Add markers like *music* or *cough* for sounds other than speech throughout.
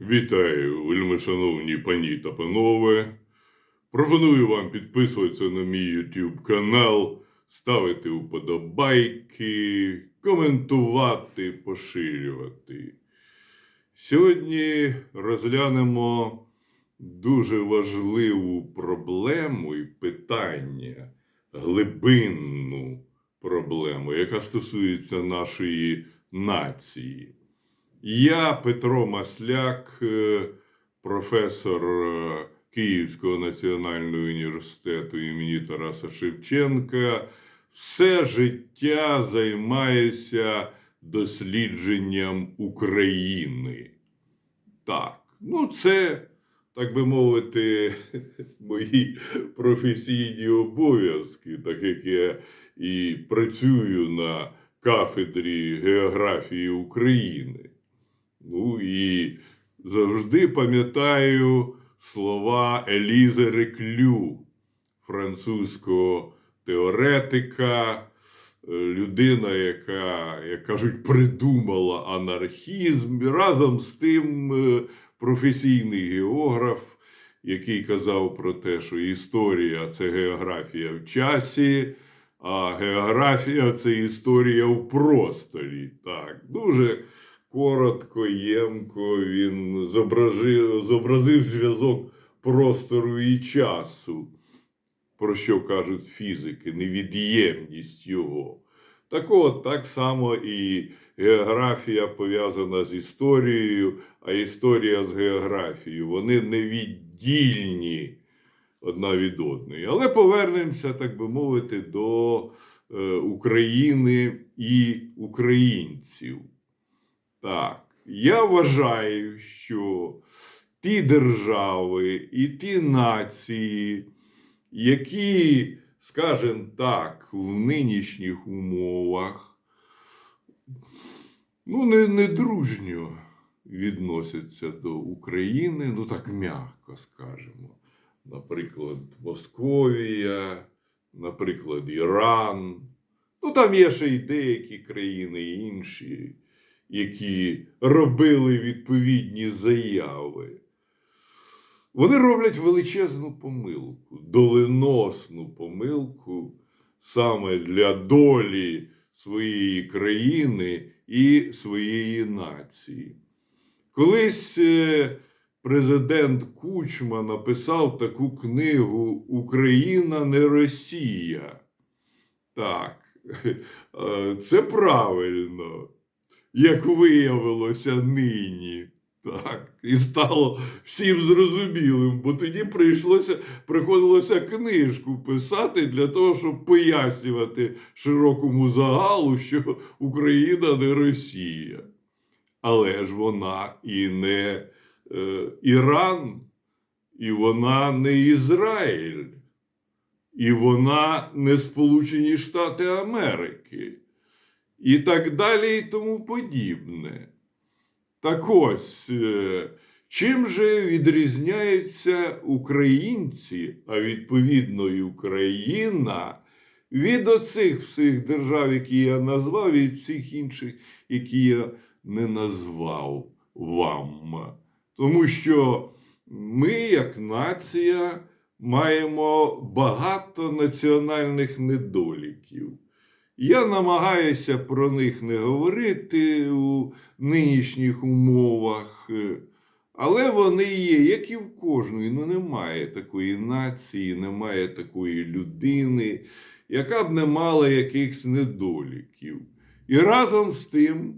Вітаю, вельми шановні пані та панове. Пропоную вам підписуватися на мій YouTube канал, ставити вподобайки, коментувати, поширювати. Сьогодні розглянемо дуже важливу проблему і питання, глибинну проблему, яка стосується нашої нації. Я Петро Масляк, е, професор е, Київського національного університету імені Тараса Шевченка. Все життя займаюся дослідженням України. Так, ну це, так би мовити, *laughs* мої професійні обов'язки, так як я і працюю на кафедрі географії України. Ну і завжди пам'ятаю слова Елізе Реклю, французького теоретика, е, людина, яка, як кажуть, придумала анархізм, разом з тим е, професійний географ, який казав про те, що історія це географія в часі. А географія це історія в просторі. Так, дуже коротко, ємко він зображив, зобразив зв'язок простору і часу, про що кажуть фізики, невід'ємність його. Так от, так само і географія пов'язана з історією, а історія з географією. Вони невіддільні одна від одної. Але повернемося, так би мовити, до е, України і українців. Так, я вважаю, що ті держави і ті нації, які, скажімо так, в нинішніх умовах, ну, не, не дружньо відносяться до України, ну так м'яко скажемо. Наприклад, Московія, наприклад, Іран. Ну, там є ще й деякі країни інші які робили відповідні заяви, вони роблять величезну помилку, доленосну помилку саме для долі своєї країни і своєї нації. Колись е, президент Кучма написав таку книгу Україна не Росія. Так, *laughs* е, це правильно як виявилося нині. Так, і стало всім зрозумілим, бо тоді прийшлося, приходилося книжку писати для того, щоб пояснювати широкому загалу, що Україна не Росія. Але ж вона і не е, Іран, і вона не Ізраїль, і вона не Сполучені Штати Америки і так далі, і тому подібне. Так ось, е, чим же відрізняються українці, а відповідно і Україна, від оцих всіх держав, які я назвав, і всіх інших, які я не назвав вам. Тому що ми, як нація, маємо багато національних недоліків. Я намагаюся про них не говорити у нинішніх умовах, е, але вони є, як і в кожної. Ну немає такої нації, немає такої людини, яка б не мала якихось недоліків. І разом з тим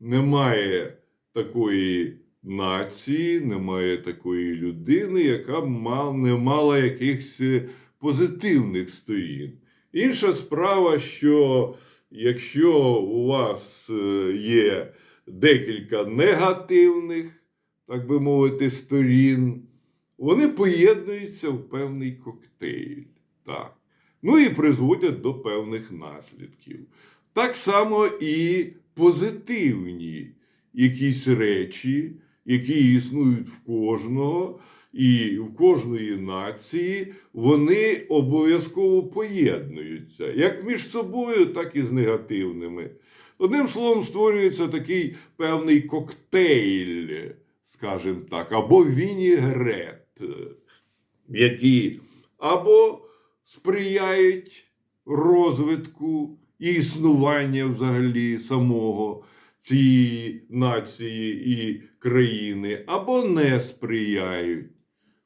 немає такої нації, немає такої людини, яка б не мала якихось е, позитивних сторін. Інша справа, що якщо у вас е, є декілька негативних, так би мовити, сторін, вони поєднуються в певний коктейль. Так. Ну і призводять до певних наслідків. Так само і позитивні якісь речі, які існують в кожного і в кожної нації вони обов'язково поєднуються як між собою, так і з негативними. Одним словом, створюється такий певний коктейль, скажімо так, або вінігрет, які або сприяють розвитку і існування взагалі самого цієї нації і країни, або не сприяють.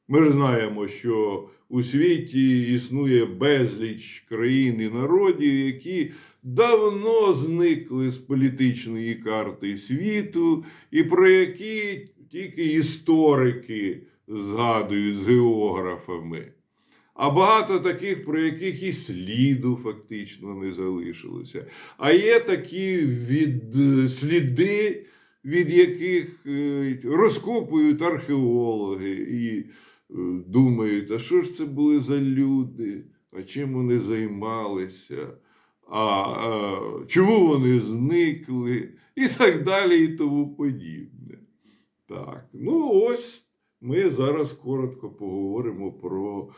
Ми ж знаємо, що у світі існує безліч країн і народів, які давно зникли з політичної карти світу, і про які тільки історики згадують з географами. А багато таких, про яких і сліду фактично не залишилося. А є такі від, сліди, від яких е, розкопують археологи і думають, а що ж це були за люди, а чим вони займалися, а, а чому вони зникли, і так далі, і тому подібне. Так, ну ось ми зараз коротко поговоримо про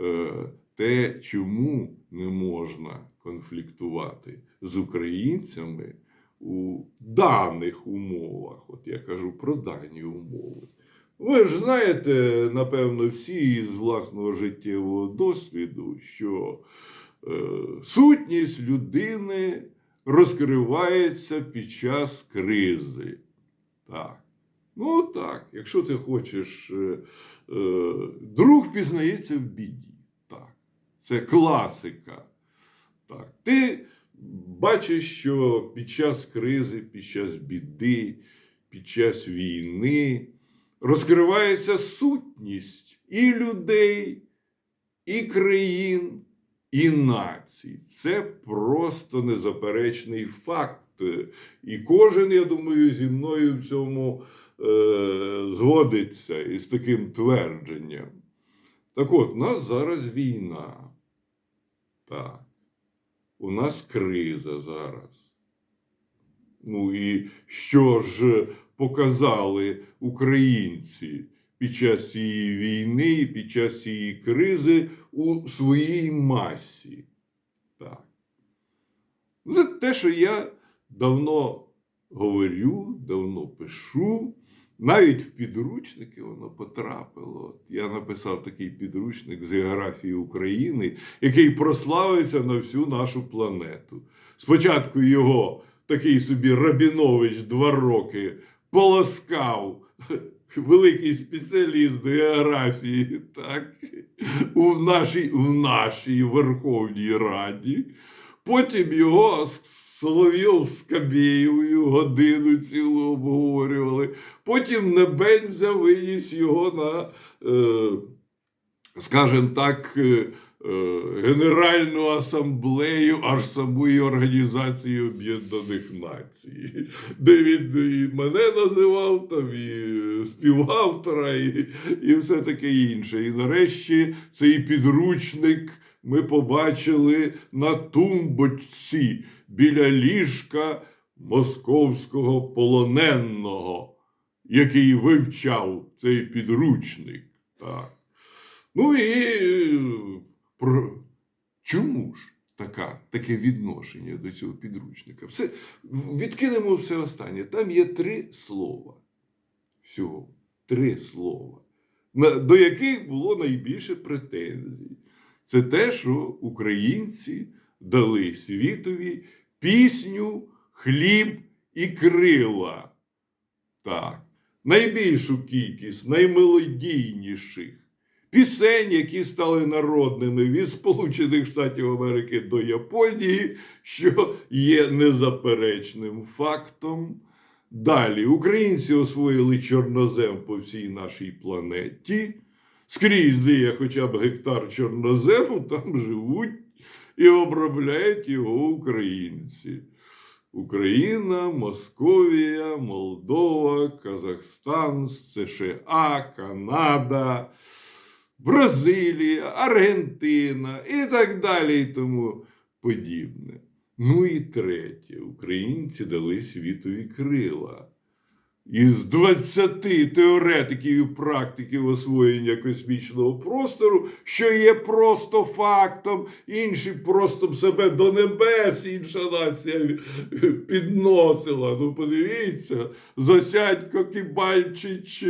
е, те, чому не можна конфліктувати з українцями у даних умовах. От я кажу про дані умови. Ви ж знаєте, напевно, всі з власного життєвого досвіду, що е, сутність людини розкривається під час кризи. Так. Ну так, якщо ти хочеш, е, е, друг пізнається в біді. Так. Це класика. Так. Ти бачиш, що під час кризи, під час біди, під час війни розкривається сутність і людей, і країн, і націй. Це просто незаперечний факт. І кожен, я думаю, зі мною в цьому е, згодиться із таким твердженням. Так от, у нас зараз війна. Так. У нас криза зараз. Ну і що ж показали українці під час цієї війни, під час цієї кризи у своїй масі? Так. Це те, що я давно говорю, давно пишу. Навіть в підручники воно потрапило. Я написав такий підручник з географії України, який прославився на всю нашу планету. Спочатку його такий собі Рабінович два роки полоскав, великий спеціаліст географії, так, у нашій, в нашій Верховній Раді. Потім його Соловйов з Кабєєвою годину цілу обговорювали. Потім Небензя виніс його на, е, скажімо так, е, Генеральну асамблею аж самої Організації Об'єднаних Націй, де він і мене називав, там, і співавтора, і, і все таке інше. І нарешті цей підручник ми побачили на тумбочці біля ліжка московського полоненого, який вивчав цей підручник. Так. Ну і е, про... чому ж така, таке відношення до цього підручника? Все, відкинемо все останнє. Там є три слова. Всього три слова, до яких було найбільше претензій. Це те, що українці дали світові пісню, хліб і крила. Так. Найбільшу кількість наймелодійніших пісень, які стали народними від Сполучених Штатів Америки до Японії, що є незаперечним фактом. Далі українці освоїли чорнозем по всій нашій планеті. Скрізь, де є хоча б гектар чорнозему, там живуть і обробляють його українці. Україна, Московія, Молдова, Казахстан, США, Канада, Бразилія, Аргентина і так далі і тому подібне. Ну і третє, українці дали світові крила. із 20 теоретиків і практиків освоєння космічного простору, що є просто фактом, інші просто себе до небес, інша нація підносила. Ну, подивіться, Засядько, Кібальчич,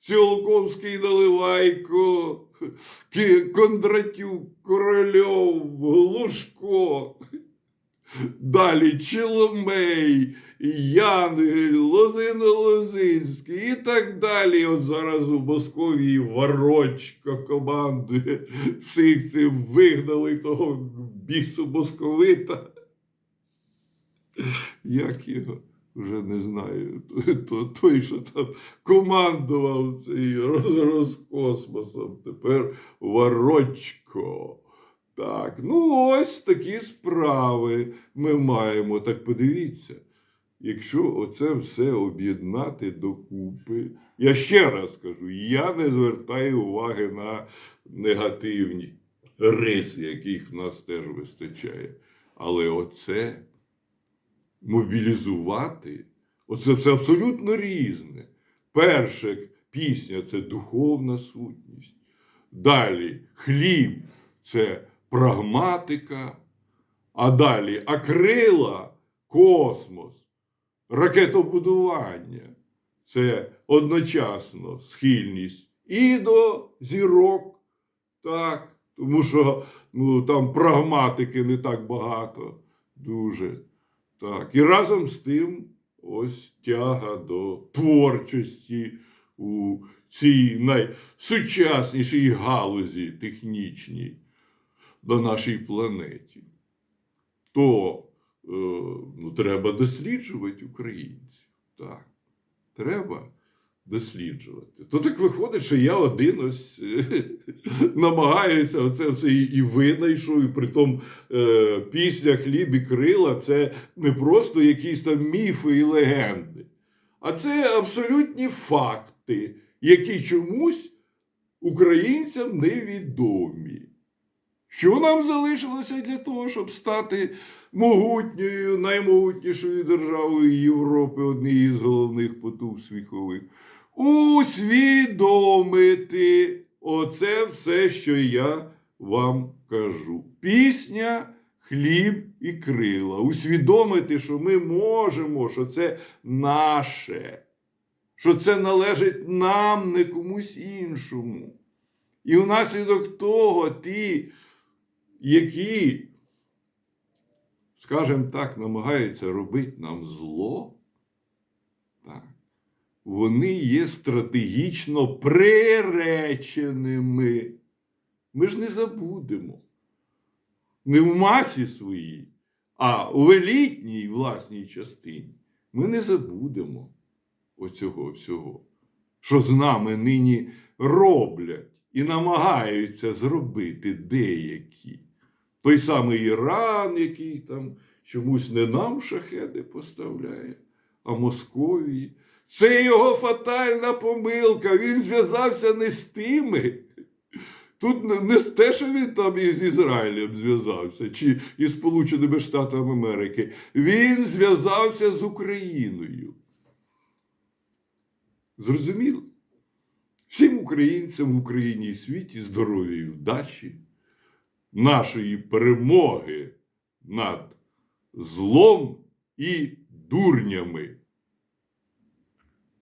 Цілковський Наливайко, Кондратюк, Корольов, Глушко. Далі Чиломей, Янгель, Лозино Лозинський і так далі. От зараз у Московії Ворочко командує. Всіх цих вигнали того бісу московита. Як його? Вже не знаю. То, той, що там командував цей роз, Роскосмосом. Тепер Ворочко. Так, ну ось такі справи ми маємо. Так подивіться, якщо оце все об'єднати докупи, я ще раз кажу, я не звертаю уваги на негативні риси, яких в нас теж вистачає. Але оце мобілізувати, оце все абсолютно різне. Перше пісня це духовна сутність. Далі хліб це прагматика, а далі акрила, космос, ракетобудування. Це одночасно схильність і до зірок, так, тому що ну, там прагматики не так багато, дуже. Так. І разом з тим ось тяга до творчості у цій найсучаснішій галузі технічній на нашій планеті. То е, ну, треба досліджувати українців. Так. Треба досліджувати. То так виходить, що я один ось е, *laughs* намагаюся оце все і, і винайшов, і притом е, після хліб і крила це не просто якісь там міфи і легенди, а це абсолютні факти, які чомусь українцям невідомі. Що нам залишилося для того, щоб стати могутньою, наймогутнішою державою Європи, однією з головних потуг свіхових? Усвідомити оце все, що я вам кажу. Пісня, хліб і крила. Усвідомити, що ми можемо, що це наше, що це належить нам, не комусь іншому. І внаслідок того ті, які, скажімо так, намагаються робити нам зло, вони є стратегічно приреченими. Ми ж не забудемо. Не в масі своїй, а в елітній власній частині. Ми не забудемо оцього всього, що з нами нині роблять і намагаються зробити деякі. Той самий Іран, який там чомусь не нам шахеди поставляє, а Московії. Це його фатальна помилка. Він зв'язався не з тими. Тут не, не те, що він там із Ізраїлем зв'язався, чи із Сполученими Штатами Америки. Він зв'язався з Україною. Зрозуміло? Всім українцям в Україні і світі здоров'я і вдачі, нашої перемоги над злом і дурнями.